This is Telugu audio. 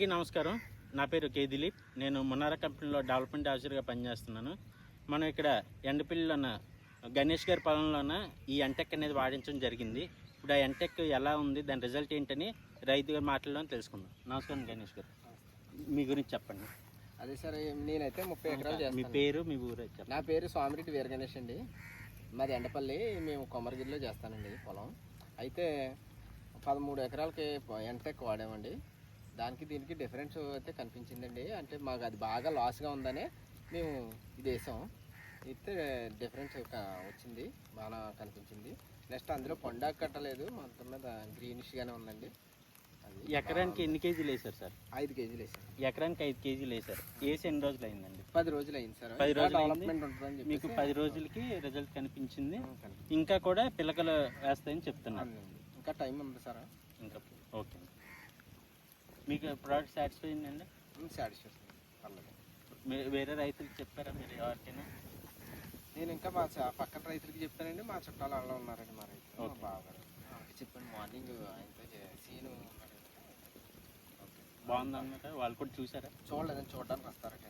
అందరికీ నమస్కారం. నా పేరు కే దిలీప్. నేను మున్నారా కంపెనీలో డెవలప్మెంట్ ఆఫీసర్గా పనిచేస్తున్నాను. మనం ఇక్కడ ఎండపిల్లిలోన గణేష్ గారి పొలంలోన ఈ ఎంటెక్ అనేది వాడించడం జరిగింది. ఇప్పుడు ఆ ఎంటెక్ ఎలా ఉంది దాని రిజల్ట్ ఏంటని రైతు గారి మాటల్లో తెలుసుకుందాం. నమస్కారం గణేష్ గారు. మీ గురించి చెప్పండి. అదే సార్ నేనైతే ముప్పై ఎకరాలు మీ చేస్తాను పేరు మీ ఊరు నా పేరు స్వామిరెడ్డి వీర గణేష్ అండి. మాది ఎండపల్లి మేము కొమరగిరిలో చేస్తానండి పొలం. అయితే పదమూడు ఎకరాలకి ఎంటెక్ వాడామండి. దానికి దీనికి డిఫరెన్స్ అయితే కనిపించిందండి. అంటే మాకు అది బాగా లాస్గా ఉందనే మేము ఇది వేసాం అయితే డిఫరెన్స్ వచ్చింది బాగా కనిపించింది. నెక్స్ట్ అందులో పొండాకు కట్టలేదు మొత్తం మీద గ్రీనిష్గానే ఉందండి. ఎకరానికి ఎన్ని కేజీలు వేశారు సార్? ఐదు కేజీలు వేసాం ఎకరానికి ఐదు కేజీలు వేశారు. వేసి ఎన్ని రోజులు అయిందండి? పది రోజులు అయింది సార్. పది రోజులు అయింది. డెవలప్మెంట్ ఉంటుందని మీకు పది రోజులకి రిజల్ట్ కనిపించింది. ఇంకా కూడా పిలకలు వేస్తాయని చెప్తున్నారు. అవునండి. ఇంకా టైం ఉంది సార్. ఇంకా ఓకే. మీకు ప్రోడక్ట్ సాటిస్ఫై అయిందండి సాటిస్ఫాక్షన్ పర్లేదు. వేరే రైతులకు చెప్పారా మీరు ఎవరికైనా నేను ఇంకా మా చ- పక్కన రైతులకి చెప్తానండి మా చుట్టాలు వాళ్ళు ఉన్నారండి మా రైతులు మా ఓకే. బావగారు. వాళ్ళకి చెప్పండి. మార్నింగ్ ఆయనతో చే- సీను. బాగుందన్నమాట. వాళ్ళు కూడా చూసారా? చూడలేదని చూడడానికి వస్తారట.